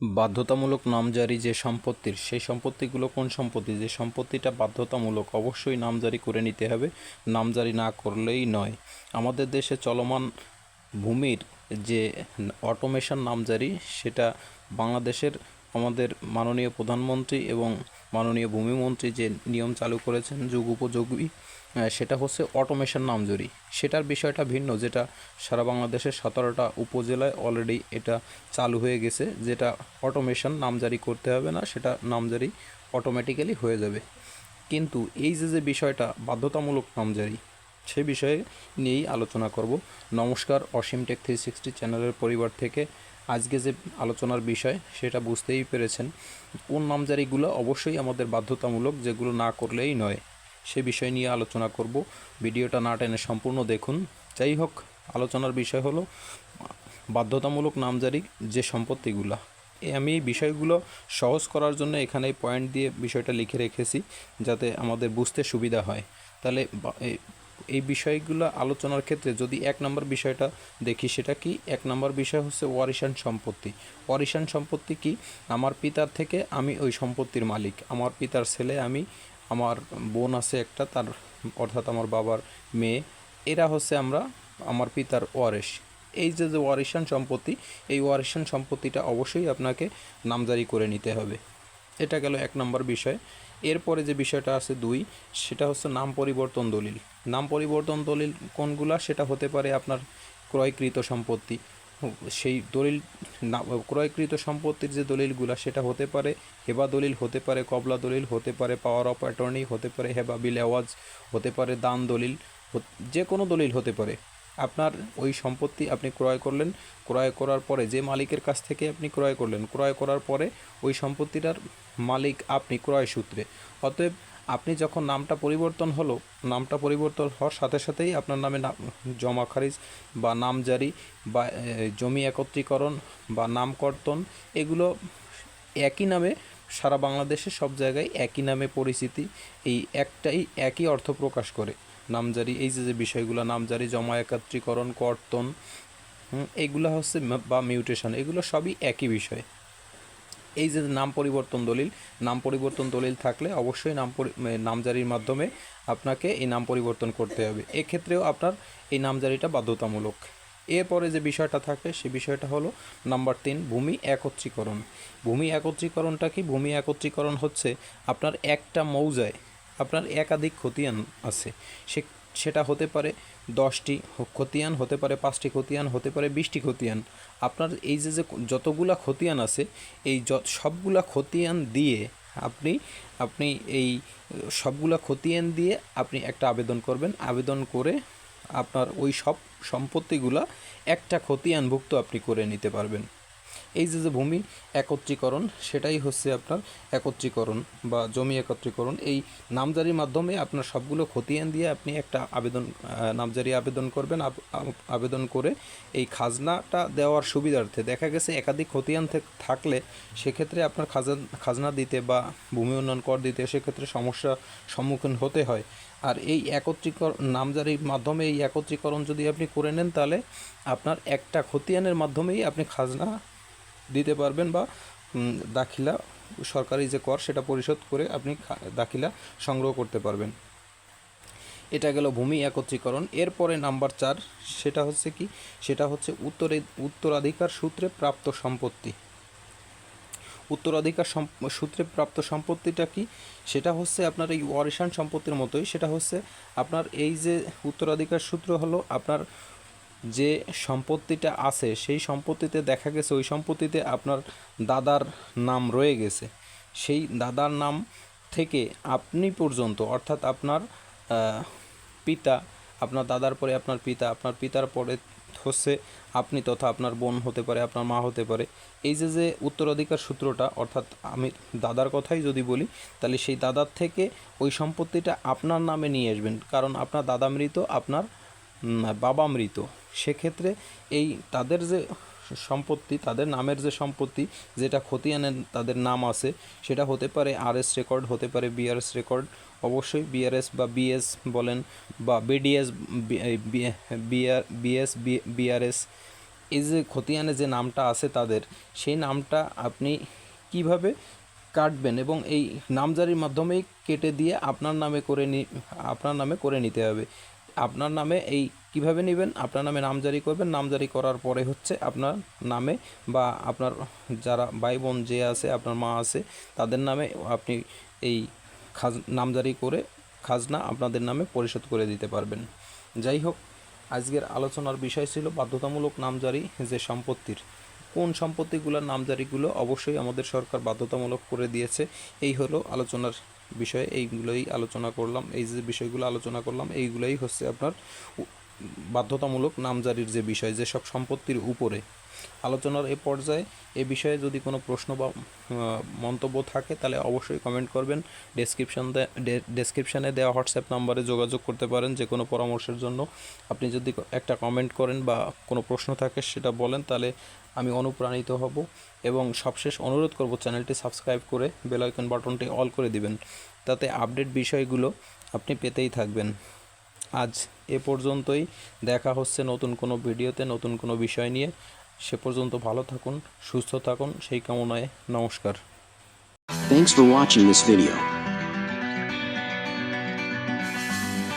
বাধ্যতামূলক নামজারি যে সম্পত্তির, সেই সম্পত্তিগুলো কোন সম্পত্তি? যে সম্পত্তিটা বাধ্যতামূলক, অবশ্যই নামজারি করে নিতে হবে। নামজারি না করলেই নয়। আমাদের দেশে চলমান ভূমির যে অটোমেশন নামজারি, সেটা বাংলাদেশের আমাদের মাননীয় প্রধানমন্ত্রী এবং মাননীয় ভূমিমন্ত্রী যে নিয়ম চালু করেছেন যুগ উপযোগী সেটা হচ্ছে অটোমেশন নামজারি। সেটার বিষয়টা ভিন্ন, যেটা সারা বাংলাদেশের সতেরোটা উপজেলায় অলরেডি এটা চালু হয়ে গেছে, যেটা অটোমেশন নামজারি করতে হবে না, সেটা নামজারি অটোমেটিক্যালি হয়ে যাবে। কিন্তু এই যে যে বিষয়টা, বাধ্যতামূলক নামজারি, সে বিষয়ে নিয়েই আলোচনা করব। নমস্কার, অসীম টেক থ্রি সিক্সটি চ্যানেলের পরিবার থেকে আজকে যে আলোচনার বিষয়, সেটা বুঝতেই পেরেছেন। কোন নামজারিগুলো অবশ্যই আমাদের বাধ্যতামূলক, যেগুলো না করলেই নয়। সে বিষয় নিয়ে আলোচনা করব। ভিডিওটা না টেনে সম্পূর্ণ দেখুন। যাই হোক, আলোচনার বিষয় হলো, বাধ্যতামূলক নামজারি যে সম্পত্তিগুলা। আমি এই বিষয়গুলো সহজ করার জন্য এখানে পয়েন্ট দিয়ে বিষয়টা লিখে রেখেছি, যাতে আমাদের বুঝতে সুবিধা হয়। তাহলে এই- বিষয়গুলো আলোচনার ক্ষেত্রে যদি এক নম্বর বিষয়টা দেখি, সেটা কি? এক নম্বর বিষয় হচ্ছে ওয়ারিশান সম্পত্তি। ওয়ারিশান সম্পত্তি কি? আমার পিতার থেকে আমি ওই সম্পত্তির মালিক। আমার পিতার ছেলে আমি, আমার বোন আছে একটা, তার অর্থাৎ আমার বাবার মেয়ে। এরা হচ্ছে আমরা, আমার পিতার ওয়ারিশ। এই যে যে ওয়ারিশান সম্পত্তি, এই ওয়ারিশান সম্পত্তিটা অবশ্যই আপনাকে নামজারি করে নিতে হবে। এটা গেল এক নম্বর বিষয়। এরপরে যে বিষয়টা আছে দুই, সেটা হচ্ছে নাম পরিবর্তন দলিল। নাম পরিবর্তন দলিল কোনগুলা? সেটা হতে পারে আপনার ক্রয়কৃত সম্পত্তি। সেই দলিল ক্রয়কৃত সম্পত্তির যে দলিলগুলা, সেটা হতে পারে হেবা দলিল, হতে পারে কবলা দলিল, হতে পারে পাওয়ার অফ অ্যাটর্নি হতে পারে হেবা বিল আওয়াজ হতে পারে দান দলিল যে কোনো দলিল হতে পারে। আপনার ওই সম্পত্তি আপনি ক্রয় করলেন, ক্রয় করার পরে যে মালিকের কাছ থেকে আপনি ক্রয় করলেন, ক্রয় করার পরে ওই সম্পত্তিটার মালিক আপনি ক্রয় সূত্রে। অতএব আপনি যখন নামটা পরিবর্তন হলো, নামটা পরিবর্তন হওয়ার সাথে সাথেই আপনার নামে জমা খারিজ বা নামজারি বা জমি একত্রীকরণ বা নামকর্তন, এগুলো একই নামে সারা বাংলাদেশে সব জায়গায় একই নামে পরিচিতি, এই একটাই একই অর্থ প্রকাশ করে। নামজারি, এই যে যে বিষয়গুলো, নামজারি জমা একত্রীকরণ কর্তন এগুলো হচ্ছে বা মিউটেশন, এগুলো সবই একই বিষয়। এই যে নাম পরিবর্তন দলিল, নাম পরিবর্তন দলিল থাকলে অবশ্যই নাম নামজারির মাধ্যমে আপনাকে এই নাম পরিবর্তন করতে হবে। এক্ষেত্রেও আপনার এই নামজারিটা বাধ্যতামূলক। এরপরে যে বিষয়টা থাকে সে বিষয়টা হলো নাম্বার তিন, ভূমি একত্রীকরণ। ভূমি একত্রীকরণটা কি? ভূমি একত্রীকরণ হচ্ছে আপনার একটা মৌজায় আপনার একাধিক খতিয়ান আছে। সে, সেটা হতে পারে দশটি খতিয়ান, হতে পারে পাঁচটি খতিয়ান, হতে পারে বিশটি খতিয়ান। আপনার এই যে যে যতগুলা খতিয়ান আছে, এই সবগুলা খতিয়ান দিয়ে আপনি আপনি এই সবগুলা খতিয়ান দিয়ে আপনি একটা আবেদন করবেন। আবেদন করে আপনার ওই সব সম্পত্তিগুলা একটা খতিয়ানভুক্ত আপনি করে নিতে পারবেন। এই যে যে ভূমি একত্রীকরণ, সেটাই হচ্ছে আপনার একত্রীকরণ বা জমি একত্রীকরণ। এই নামজারির মাধ্যমে আপনার সবগুলো খতিয়ান দিয়ে আপনি একটা আবেদন নামজারি আবেদন করবেন। আব- আব- আবেদন করে এই খাজনাটা দেওয়ার সুবিধার্থে দেখা গেছে একাধিক খতিয়ান থেক- থাকলে সেক্ষেত্রে আপনার খাজান, খাজনা দিতে বা ভূমি উন্নয়ন কর দিতে সেক্ষেত্রে সমস্যা সম্মুখীন হতে হয়। আর এই একত্রীকরণ নামজারির মাধ্যমে এই একত্রীকরণ যদি আপনি করে নেন তাহলে আপনার একটা খতিয়ানের মাধ্যমেই আপনি খাজনা দিতে পারবেন বা দাখিলা, সরকারি যে কর সেটা পরিশোধ করে আপনি দাখিলা সংগ্রহ করতে পারবেন। এটা গেল ভূমি একত্রীকরণ। এরপরে নাম্বার চার, সেটা হচ্ছে কি? সেটা হচ্ছে উত্তরে, উত্তরাধিকার সূত্রে প্রাপ্ত সম্পত্তি। উত্তরাধিকার সূত্রে প্রাপ্ত সম্পত্তিটা কি? সেটা হচ্ছে আপনার এই ওয়ারিশান সম্পত্তির মতোই। সেটা হচ্ছে আপনার এই যে উত্তরাধিকার সূত্র হলো, আপনার যে সম্পত্তিটা আছে, সেই সম্পত্তিতে দেখা গেছে ওই সম্পত্তিতে আপনার দাদার নাম রয়ে গেছে। সেই দাদার নাম থেকে আপনি পর্যন্ত, অর্থাৎ আপনার পিতা, আপনার দাদার পরে আপনার পিতা, আপনার পিতার পরে হচ্ছে আপনি তথা আপনার বোন হতে পারে, আপনার মা হতে পারে। এই যে যে উত্তরাধিকার সূত্রটা, অর্থাৎ আমি দাদার কথাই যদি বলি, তাহলে সেই দাদার থেকে ওই সম্পত্তিটা আপনার নামে নিয়ে আসবেন। কারণ আপনার দাদা মৃত, আপনার বাবা মৃত। সেক্ষেত্রে এই তাদের যে সম্পত্তি, তাদের নামের যে সম্পত্তি, যেটা খতিয়ানের তাদের নাম আছে, সেটা হতে পারে আরএস রেকর্ড হতে পারে বিআরএস রেকর্ড অবশ্যই বিআরএস বা বিএস বলেন বা বিডিএস বিআর বিএস বিআরএস এই যে খতিয়ানে যে নামটা আছে তাদের, সেই নামটা আপনি কীভাবে কাটবেন এবং এই নামজারির মাধ্যমেই কেটে দিয়ে আপনার নামে করে নি, আপনার নামে করে নিতে হবে। আপনার নামে এই কীভাবে নেবেন? আপনার নামে নামজারি করবেন। নামজারি করার পরে হচ্ছে আপনার নামে বা আপনার যারা ভাই বোন যে আছে, আপনার মা আছে, তাদের নামে আপনি এই খাজ নামজারি করে খাজনা আপনাদের নামে পরিশোধ করে দিতে পারবেন। যাই হোক, আজকের আলোচনার বিষয় ছিল বাধ্যতামূলক নামজারি যে সম্পত্তির। কোন সম্পত্তিগুলোর নামজারিগুলো অবশ্যই আমাদের সরকার বাধ্যতামূলক করে দিয়েছে। এই হলো আলোচনার বিষয়ে। এইগুলোই আলোচনা করলাম। এই যে বিষয়গুলো আলোচনা করলাম, এইগুলোই হচ্ছে আপনার বাধ্যতামূলক নামজারির যে বিষয় যেসব সম্পত্তির উপরে আলোচনার এ পর্যায়ে এ বিষয়ে যদি কোনো প্রশ্ন বা মন্তব্য থাকে, তাহলে অবশ্যই কমেন্ট করবেন। ডেসক্রিপশন ডেসক্রিপশানে দেওয়া হোয়াটসঅ্যাপ নাম্বারে যোগাযোগ করতে পারেন যে কোনো পরামর্শের জন্য। আপনি যদি একটা কমেন্ট করেন বা কোনো প্রশ্ন থাকে সেটা বলেন, তাহলে আমি অনুপ্রাণিত হব এবং সবশেষ অনুরোধ করব চ্যানেলটি সাবস্ক্রাইব করে বেল আইকন বাটনটি অল করে দিবেন। তাতে আপডেট বিষয়গুলো আপনি পেতেই থাকবেন। আজ এ পর্যন্তই। দেখা হচ্ছে নতুন কোনো ভিডিওতে, নতুন কোনো বিষয় নিয়ে। সে পর্যন্ত ভালো থাকুন, সুস্থ থাকুন, সেই কামনায় নমস্কার। Thanks for watching this video.